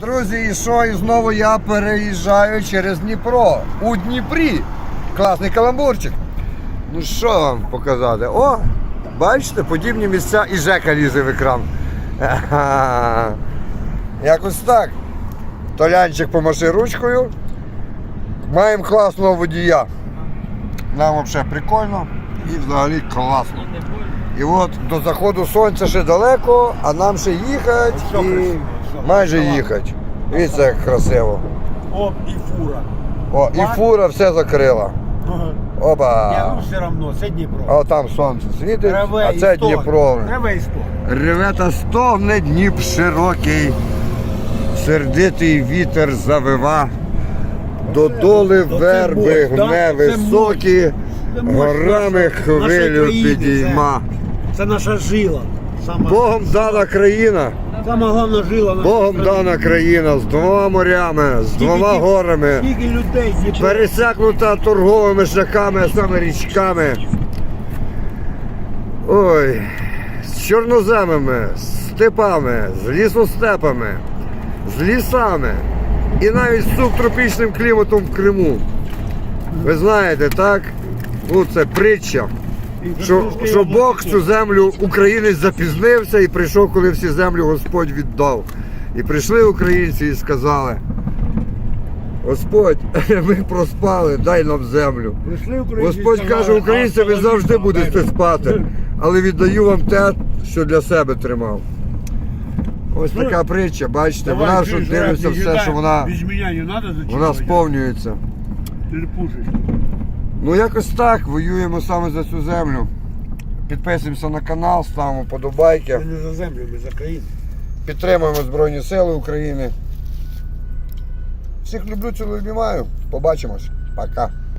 Друзі, і що? І знову я переїжджаю через Дніпро. У Дніпрі. Класний каламбурчик. Ну що вам показати? О, бачите, подібні місця і Жека лізе в екран. Якось так. Толянчик помаши ручкою. Маємо класного водія. Нам взагалі прикольно і взагалі класно. І от до заходу сонця ще далеко, а нам ще їхати і. Майже їхати. Дивіться, як красиво. Оп, і фура. О, і фура все закрила. Ага. Опа. Я, ну все одно, це Дніпро. А там сонце світить, Реве а і це стогне. Дніпро. Реве і стогне. Реве та стогне Дніп широкий, сердитий вітер завива. Додоли верби Бог, да? гне Це високі, Це мощь горами хвилю країни, підійма. Це, це наша жила. Сама, Богом дана країна, сама головна жила нашої Богом дана країна з двома морями, з двома горами. Скільки людей Дніпро. пересякнута торговими шляхами, а саме річками. Ой, з чорноземами, з степами, з лісостепами, з лісами і навіть з субтропічним кліматом в Криму. Ви знаєте, так? Ну, це притча. Що, що Бог цю землю українець запізнився і прийшов, коли всі землю Господь віддав. І прийшли українці і сказали: Господь, ми проспали, дай нам землю. Господь каже, українці, ви завжди будете спати, але віддаю вам те, що для себе тримав. Ось Ну, така притча, бачите, вона що дивиться все, що вона, вона сповнюється. Пушишь. Ну якось так, воюємо саме за цю землю. Підписуємося на канал, ставимо подобайки, Ми не за землю, ми за країну. підтримуємо Збройні Сили України. Всіх люблю, цілую, обіймаю. Побачимось. Пока.